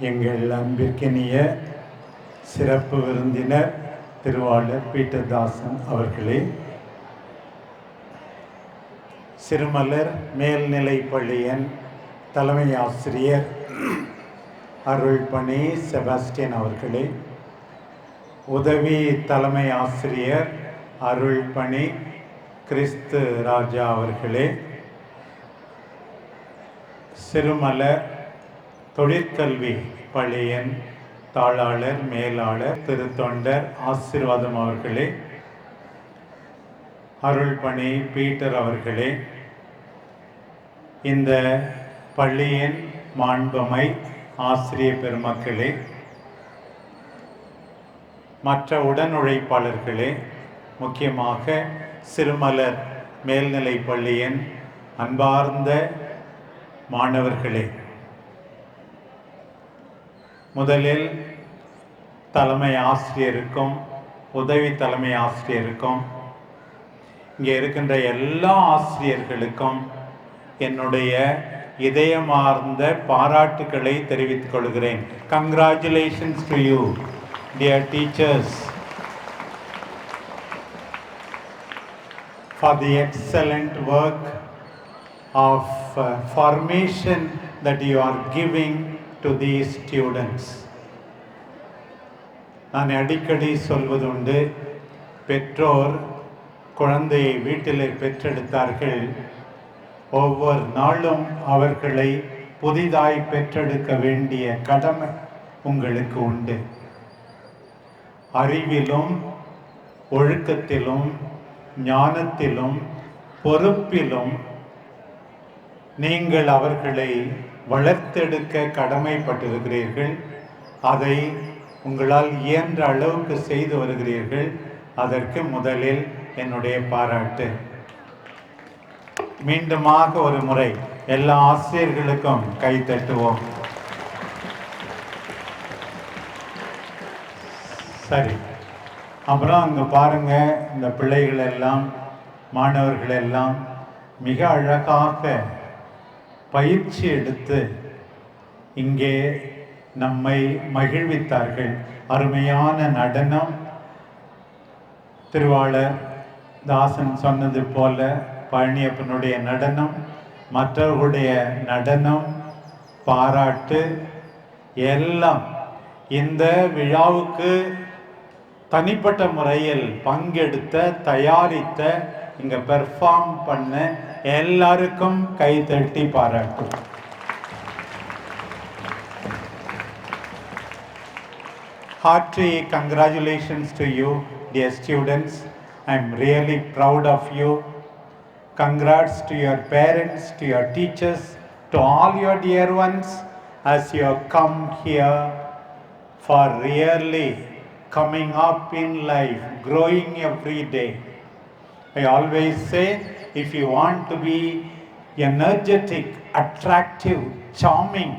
எங்கள் அன்பிற்கினிய சிறப்பு விருந்தினர் திருவாளர் பீட்டர் தாசன் அவர்களே சிறுமலர் மேல்நிலை பள்ளியின் தலைமை ஆசிரியர் அருள்பணி செபாஸ்டியன் அவர்களே உதவி தலைமை ஆசிரியர் அருள்பணி கிறிஸ்து ராஜா அவர்களே சிறுமலர் தொழிற்கல்வி பள்ளியின் தாளாளர் மேலாளர் திருத்தொண்டர் ஆசீர்வாதம் அவர்களே அருள்பணி பீட்டர் அவர்களே இந்த பள்ளியின் மாண்புமை ஆசிரிய பெருமக்களே மற்ற உடனுழைப்பாளர்களே முக்கியமாக சிறுமலர் மேல்நிலை பள்ளியின் அன்பார்ந்த மாணவர்களே முதலில் தலைமை ஆசிரியருக்கும் உதவி தலைமை ஆசிரியருக்கும் இங்கே இருக்கின்ற எல்லா ஆசிரியர்களுக்கும் என்னுடைய இதயமார்ந்த பாராட்டுக்களை தெரிவித்துக் கொள்கிறேன். Congratulations to you dear teachers for the excellent work of formation that you are giving to the students நான் அடிக்கடி சொல்வதுண்டு பெற்றோர் குழந்தையை வீட்டிலே பெற்றெடுத்தார்கள். ஒவ்வொரு நாளும் அவர்களை புதிதாய் பெற்றெடுக்க வேண்டிய கடமை உங்களுக்கு உண்டு. அறிவிலும் ஒழுக்கத்திலும் ஞானத்திலும் பொறுப்பிலும் நீங்கள் அவர்களை வளர்த்தெடுக்க கடமைப்பட்டிருக்கிறீர்கள் அதை உங்களால் இயன்ற அளவுக்கு செய்து வருகிறீர்கள் அதற்கு முதலில் என்னுடைய பாராட்டு. மீண்டுமாக ஒரு முறை எல்லா ஆசிரியர்களுக்கும் கை தட்டுவோம். சரி அப்புறம் அங்கே பாருங்க இந்த பிள்ளைகள் எல்லாம் மாணவர்கள் எல்லாம் மிக அழகாக பயிற்சி எடுத்து இங்கே நம்மை மகிழ்வித்தார்கள். அருமையான நடனம். திருவாளர் தாசன் சொன்னது போல பழனியப்பனுடைய நடனம் மற்றவர்களுடைய நடனம் பாராட்டு எல்லாம் இந்த விழாவுக்கு தனிப்பட்ட முறையில் பங்கெடுத்த தயாரித்த இங்க பெர்ஃபார்ம் பண்ண எல்லாருக்கும் கை தட்டி பாராட்டு Hearty congratulations to you, dear students. I'm really proud of you. Congrats to your parents, to your teachers, to all your dear ones as you have come here for really coming up in life, growing every day. I always say if you want to be energetic, attractive, charming,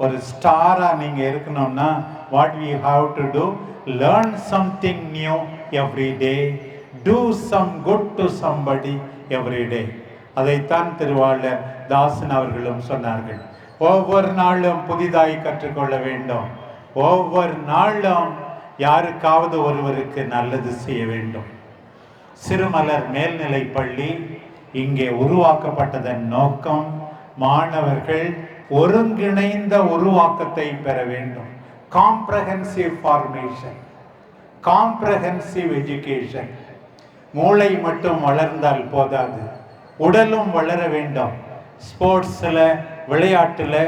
ஒரு ஸ்டாராக நீங்கள் இருக்கணும்னா what we have to do learn something new every day do some good to somebody every day அதைத்தான் திருவாளர் தாசன் அவர்களும் சொன்னார்கள். ஒவ்வொரு நாளும் புதிதாய் கற்றுக்கொள்ள வேண்டும். ஒவ்வொரு நாளும் யாருக்காவது ஒருவருக்கு நல்லது செய்ய வேண்டும். சிறுமலர் மேல்நிலை பள்ளி இங்கே உருவாக்கப்பட்டதன் நோக்கம் மாணவர்கள் ஒருங்கிணைந்த உருவாக்கத்தை பெற வேண்டும். காம்ப்ரஹென்சிவ் ஃபார்மேஷன் காம்ப்ரஹென்சிவ் எஜுகேஷன் மூளை மட்டும் வளர்ந்தால் போதாது. உடலும் வளர வேண்டும். ஸ்போர்ட்ஸில் விளையாட்டில்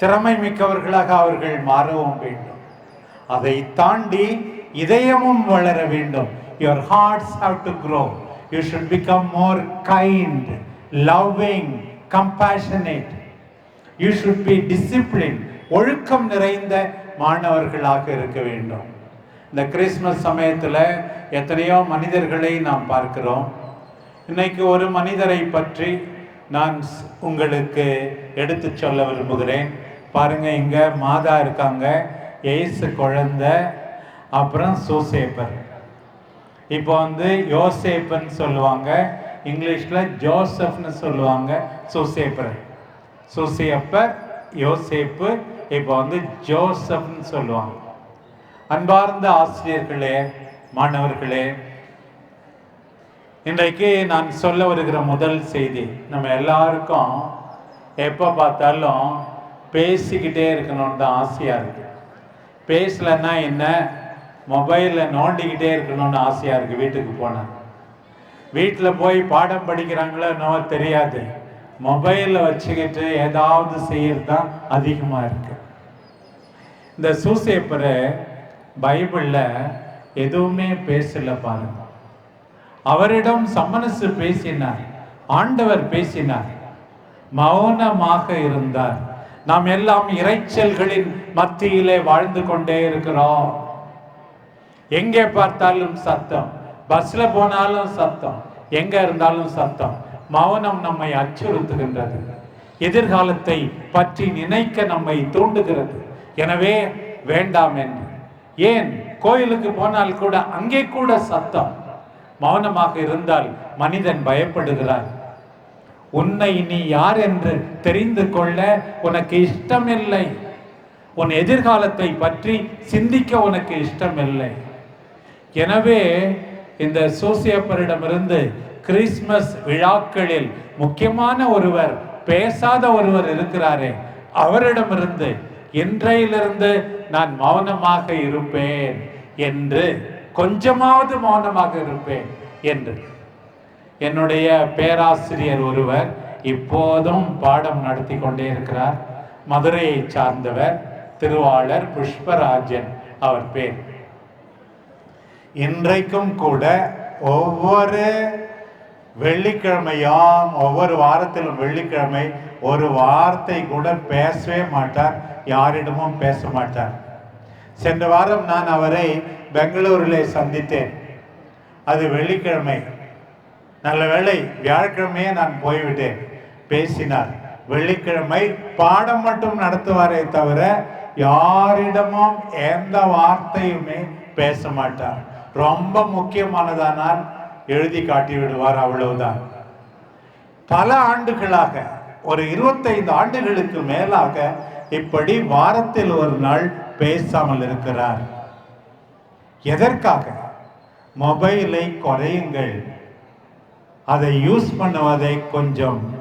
திறமை மிக்கவர்களாக அவர்கள் மாறவும் வேண்டும். அதை தாண்டி இதயமும் வளர வேண்டும். Your hearts have to grow you should become more kind loving compassionate you should be discipline ஒழுக்கம் நிறைந்த மாணவர்களாக இருக்க வேண்டும். இந்த கிறிஸ்மஸ் சமயத்தில் எத்தனையோ மனிதர்களை நாம் பார்க்கிறோம். இன்னைக்கு ஒரு மனிதரை பற்றி நான் உங்களுக்கு எடுத்து சொல்ல விரும்புகிறேன். பாருங்க இங்கே மாதா இருக்காங்க. ஏசு குழந்தை அப்புறம் சூசேப்பர். இப்போ வந்து யோசேப்புன்னு சொல்லுவாங்க. இங்கிலீஷில் ஜோசப்னு சொல்லுவாங்க. சுசேப்பர் சுசேப்பர் யோசேப்பு இப்போ வந்து ஜோசப்னு சொல்லுவாங்க. அன்பார்ந்த ஆசிரியர்களே மாணவர்களே இன்றைக்கு நான் சொல்ல வருகிற முதல் செய்தி நம்ம எல்லாருக்கும் எப்போ பார்த்தாலும் பேசிக்கிட்டே இருக்கணும்னு தான் ஆசையாக இருக்குது பேசலைன்னா என்ன? மொபைலில் நோண்டிக்கிட்டே இருக்கணும்னு ஆசையாக இருக்குது வீட்டுக்கு போனேன் வீட்டில் போய் பாடம் படிக்கிறாங்களோ என்னவோ தெரியாது. மொபைலில் வச்சுக்கிட்டு ஏதாவது செய்யறது தான் அதிகமாக இருக்கு. இந்த சூசேப்பரை பைபிளில் எதுவுமே பேசல பாருங்க. அவரிடம் சமனசு பேசினார் ஆண்டவர் பேசினார். மௌனமாக இருந்தார். நாம் எல்லாம் இரைச்சல்களின் மத்தியிலே வாழ்ந்து கொண்டே இருக்கிறோம். எங்கே பார்த்தாலும் சத்தம். பஸ்ல போனாலும் சத்தம். எங்க இருந்தாலும் சத்தம். மௌனம் நம்மை அச்சுறுத்துகின்றது. எதிர்காலத்தை பற்றி நினைக்க நம்மை தூண்டுகிறது. எனவே வேண்டாம் என்று. ஏன்? கோயிலுக்கு போனால் கூட அங்கே கூட சத்தம். மௌனமாக இருந்தால் மனிதன் பயப்படுகிறான். உன்னை நீ யார் என்று தெரிந்து கொள்ள உனக்கு இஷ்டமில்லை. உன் எதிர்காலத்தை பற்றி சிந்திக்க உனக்கு இஷ்டமில்லை. எனவே இந்த சூசியப்பரிடமிருந்து கிறிஸ்மஸ் விழாக்களில் முக்கியமான ஒருவர் பேசாத ஒருவர் இருக்கிறாரே அவரிடமிருந்து இன்றையிலிருந்து நான் மௌனமாக இருப்பேன் என்று கொஞ்சமாவது மௌனமாக இருப்பேன் என்று. என்னுடைய பேராசிரியர் ஒருவர் இப்போதும் பாடம் நடத்தி கொண்டே இருக்கிறார். மதுரையை சார்ந்தவர் திருவாளர் புஷ்பராஜன் அவர் பேர். இன்றைக்கும் கூட ஒவ்வொரு வெள்ளிக்கிழமையும் ஒவ்வொரு வாரத்திலும் வெள்ளிக்கிழமை ஒரு வார்த்தை கூட பேசவே மாட்டார் யாரிடமும் பேச மாட்டார். சென்ற வாரம் நான் அவரை பெங்களூரில் சந்தித்தேன். அது வெள்ளிக்கிழமை. நல்ல வேளை வியாழக்கிழமையே நான் போய்விட்டேன் பேசினார். வெள்ளிக்கிழமை பாடம் மட்டும் நடத்துவாரே தவிர யாரிடமும் எந்த வார்த்தையுமே பேச மாட்டார். ரொம்ப முக்கியமானதானால் எழுதி காட்டி விடுவார் அவ்வளவுதான். பல ஆண்டுகளாக ஒரு இருபத்தைந்து ஆண்டுகளுக்கு மேலாக இப்படி வாரத்தில் ஒரு நாள் பேசாமல் இருக்கிறார். எதற்காக? மொபைலை குறையுங்கள். அதை யூஸ் பண்ணுவதை கொஞ்சம்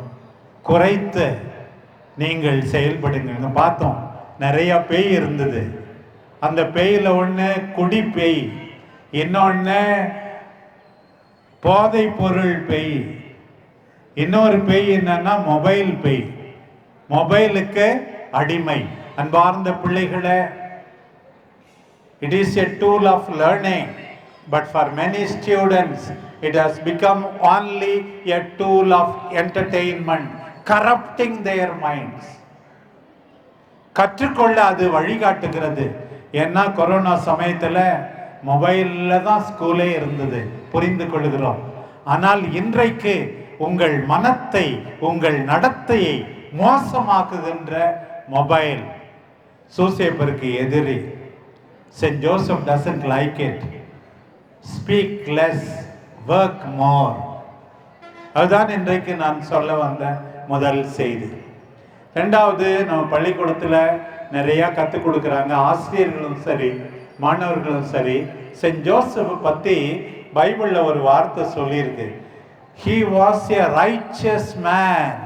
குறைத்து நீங்கள் செயல்படுங்க பார்த்தோம் நிறைய பேய் இருந்தது. அந்த பேயில் ஒன்று குடி பேய். இன்னொன்று போதை பொருள் பெய் இன்னொரு பெய் என்னன்னா மொபைல் பெய் மொபைலுக்கு அடிமை அன்பார்ந்த பிள்ளைகளை it is a tool of learning but for many students it has become only a tool of entertainment corrupting their minds கற்றுக்கொள்ள அது வழிகாட்டுகிறது ஏன்னா கொரோனா சமயத்தில் மொபைலில் தான் ஸ்கூலே இருந்தது புரிந்து கொள்கிறோம். ஆனால் இன்றைக்கு உங்கள் மனத்தை உங்கள் நடத்தையை மோசமாக்குகின்ற மொபைல் சூசேப்பருக்கு எதிரி. Saint Joseph doesn't like it speak less work more அதுதான் இன்றைக்கு நான் சொல்ல வந்த முதல் செய்தி. ரெண்டாவது நம்ம பள்ளிக்கூடத்தில் நிறையா கற்றுக் கொடுக்குறாங்க. ஆசிரியர்களும் சரி மாணவர்களும் சரி சென்ட் ஜோசப் பற்றி பைபிளில் ஒரு வார்த்தை சொல்லியிருக்கு. He was a riches man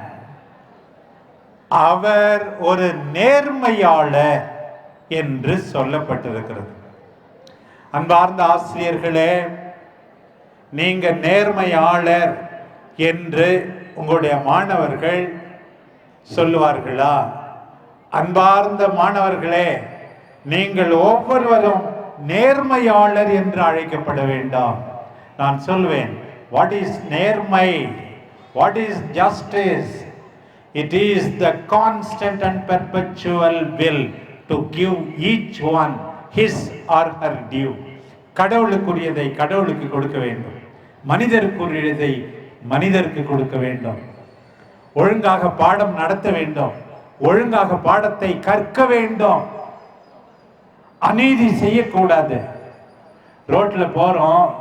அவர் ஒரு நேர்மையாளர் என்று சொல்லப்பட்டிருக்கிறது. அன்பார்ந்த ஆசிரியர்களே நீங்க நேர்மையாளர் என்று உங்களுடைய மாணவர்கள் சொல்லுவார்களா? அன்பார்ந்த மாணவர்களே நீங்கள் ஒவ்வொருவரும் நேர்மையாளர் என்று அழைக்கப்பட வேண்டாம். நான் சொல்வேன் வாட் இஸ் நேர்மை? What is justice it is the constant and perpetual will to give each one his or her due கடவுளுக்குரியதை கடவுளுக்கு கொடுக்க வேண்டும். மனிதருக்குரியதை மனிதருக்கு கொடுக்க வேண்டும். ஒழுங்காக பாடம் நடத்த வேண்டும். ஒழுங்காக பாடத்தை கற்க வேண்டும். அநீதி செய்யக்கூடாது. ரோட்டில் போகிறோம்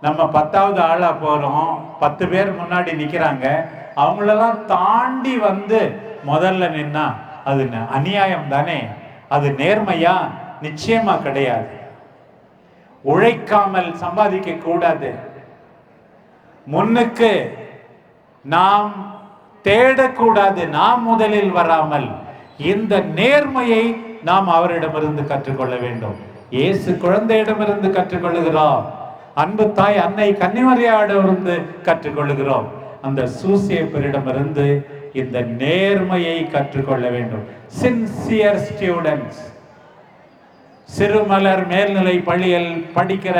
நம்ம பத்தாவது ஆளாக போகிறோம் பத்து பேர் முன்னாடி நிற்கிறாங்க அவங்களெல்லாம் தாண்டி வந்து முதல்ல நின்னா அது ந- அநியாயம் தானே. அது நேர்மையா? நிச்சயமா கிடையாது. உழைக்காமல் சம்பாதிக்க கூடாது. முன்னுக்கு நாம் தேடக்கூடாது. நாம் முதலில் வராமல். இந்த நேர்மையை நாம் அவரிடமிருந்து கற்றுக்கொள்ள வேண்டும். இயேசு குழந்தையிடமிருந்து கற்றுக்கொள்ளுகிறோம் அன்பு தாய் அன்னை கன்னிமரியாடமிருந்து கற்றுக்கொள்ளுகிறோம். அந்த சூசியப்பரிடமிருந்து இந்த நேர்மையை கற்றுக்கொள்ள வேண்டும். சின்சியர் ஸ்டூடெண்ட்ஸ் சிறுமலர் மேல்நிலை பள்ளியில் படிக்கிற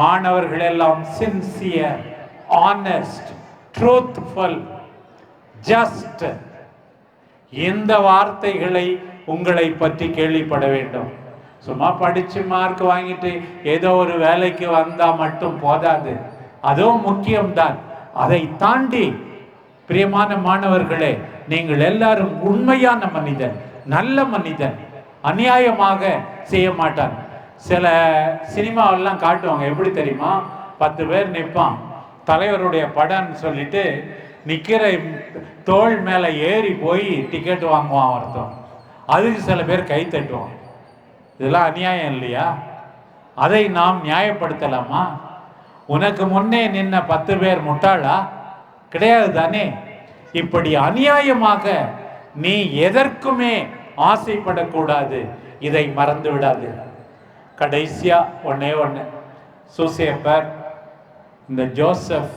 மாணவர்கள் எல்லாம் சின்சியர் ஆனஸ்ட் ட்ரூத்ஃபுல் ஜஸ்ட் இந்த வார்த்தைகளை உங்களை பற்றி கேள்விப்பட வேண்டும். சும்மா படிச்சு மார்க் வாங்கிட்டு ஏதோ ஒரு வேலைக்கு வந்தா மட்டும் போதாது. அதுவும் முக்கியம்தான். அதை தாண்டி பிரியமான மாணவர்களே நீங்கள் எல்லாரும் உண்மையான மனிதன் நல்ல மனிதன் அநியாயமாக செய்ய மாட்டான் சில சினிமாவெல்லாம் காட்டுவாங்க எப்படி தெரியுமா? பத்து பேர் நிற்பான் தலைவருடைய படம்னு சொல்லிட்டு நிற்கிற தோள் மேலே ஏறி போய் டிக்கெட் வாங்குவான் ஒருத்தன். அதுக்கு சில பேர் கை தட்டுவோம் இதெல்லாம் அநியாயம் இல்லையா? அதை நாம் நியாயப்படுத்தலாமா? உனக்கு முன்னே நின்ன பத்து பேர் முட்டாளா? கிடையாது தானே? இப்படி அநியாயமாக நீ எதற்குமே ஆசைப்படக்கூடாது. இதை மறந்து விடாது கடைசியா ஒன்னே ஒன்று சூசேப்பர் இந்த Joseph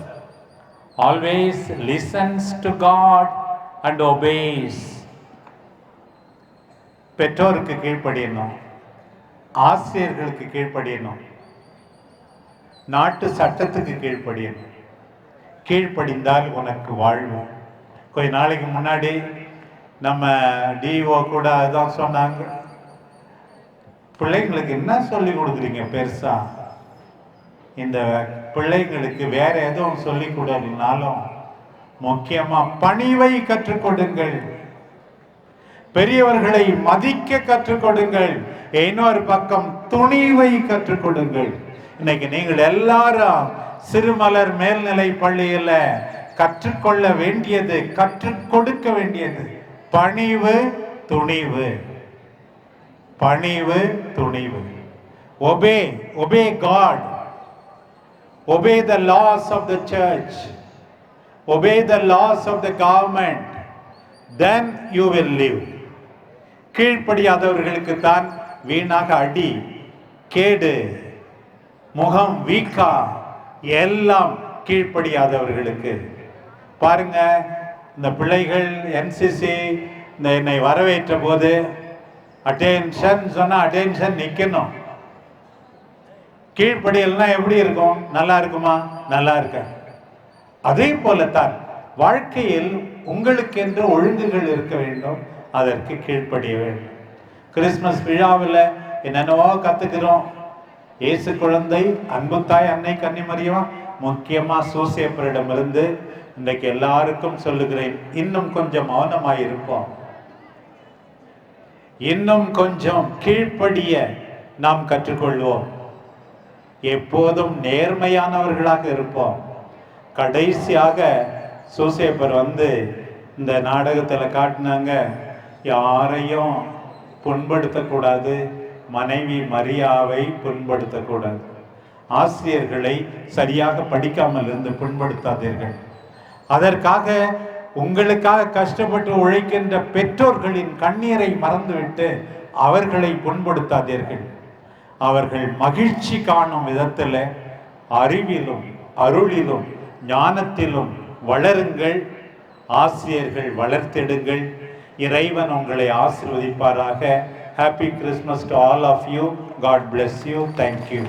always listens to God and obeys பெற்றோருக்கு கீழ்ப்படியணும். ஆசிரியர்களுக்கு கீழ்ப்படியணும். நாட்டு சட்டத்துக்கு கீழ்ப்படியணும். கீழ்ப்படிந்தால் உனக்கு வாழ்வோம். கொஞ்ச நாளைக்கு முன்னாடி நம்ம டிஓ கூட அதுதான் சொன்னாங்க. பிள்ளைங்களுக்கு என்ன சொல்லி கொடுக்குறீங்க பெருசா? இந்த பிள்ளைங்களுக்கு வேற எதுவும் சொல்லி கொடுனாலும் முக்கியமா பணிவை கற்றுக்கொடுங்கள் பெரியவர்களை மதிக்க கற்றுக் கொடுங்கள் இன்னொரு பக்கம் துணிவை கற்றுக் கொடுங்கள் இன்னைக்கு நீங்கள் எல்லாரும் சிறுமலர் மேல்நிலை பள்ளியில கற்றுக்கொள்ள வேண்டியது கற்றுக் கொடுக்க வேண்டியது. பணிவு துணிவு. பணிவு துணிவு. Obey obey God obey the laws of the church obey the laws of the government then you will live கீழ்ப்படியாதவர்களுக்கு தான் வீணாக அடி கேடு முகம் வீக்கா எல்லாம் கீழ்ப்படியாதவர்களுக்கு. பாருங்க இந்த பிள்ளைகள் என்சிசி இந்த என்னை வரவேற்ற போது அட்டென்ஷன் சொன்னா அட்டென்ஷன் நிக்கணும். கீழ்ப்படியல்னா எப்படி இருக்கும்? நல்லா இருக்குமா? நல்லா இருக்க அதே போலத்தான் வாழ்க்கையில் உங்களுக்கென்று ஒழுங்குகள் இருக்க வேண்டும். அதற்கு கீழ்ப்படிய வேண்டும் கிறிஸ்மஸ் விழாவில் என்னென்னவோ கத்துக்கிறோம். இயேசு குழந்தை அன்பு தாய் அன்னை கன்னிமரியம் முக்கியமாக சூசியப்பரிடமிருந்து இன்றைக்கு எல்லாருக்கும் சொல்லுகிறேன் இன்னும் கொஞ்சம் மௌனமாக இருப்போம் இன்னும் கொஞ்சம் கீழ்ப்படிய நாம் கற்றுக்கொள்வோம். எப்போதும் நேர்மையானவர்களாக இருப்போம். கடைசியாக சூசேப்பர் வந்து இந்த நாடகத்தில் காட்டினாங்க யாரையும் புண்படுத்தக்கூடாது. மனைவி மரியாவை புண்படுத்தக்கூடாது. ஆசிரியர்களை சரியாக படிக்காமல் இருந்து புண்படுத்தாதீர்கள். அதற்காக உங்களுக்காக கஷ்டப்பட்டு உழைக்கின்ற பெற்றோர்களின் கண்ணீரை மறந்துவிட்டு அவர்களை புண்படுத்தாதீர்கள். அவர்கள் மகிழ்ச்சி காணும் விதத்தில் அறிவிலும் அருளிலும் ஞானத்திலும் வளருங்கள். ஆசிரியர்கள் வளர்த்தெடுங்கள். இறைவன் உங்களை ஆசிர்வதிப்பாராக. Happy Christmas to all of you God bless you thank you